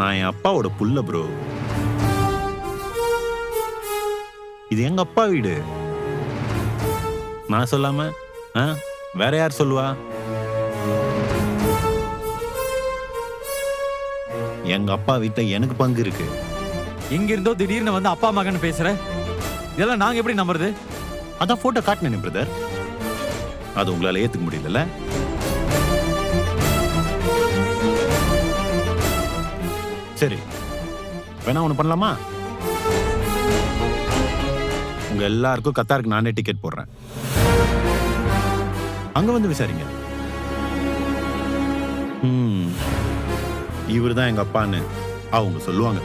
நான் என் அப்பாவோட புள்ள ப்ரோ இது எங்க அப்பா வீடு? நான் சொல்லாம? வேற யார் சொல்லுவா? எங்க அப்பா வீட்டுல எனக்கு பங்கு இருக்கு. இங்க இருந்தோ திடீர்னு வந்து அப்பா மகன் பேசுற? இதெல்லாம் நாங்க எப்படி நம்புறது? அதான் போட்டோ காட்டினேன் பிரதர் அது உங்களால ஏத்துக்க முடியலல்ல? சரி வேணா ஒண்ணு பண்ணலாமா உங்க எல்லாருக்கும் கத்தாருக்கு நானே டிக்கெட் போடுறேன் அங்க வந்து விசாரிங்க இவரு தான் எங்க அப்பான்னு அவங்க சொல்லுவாங்க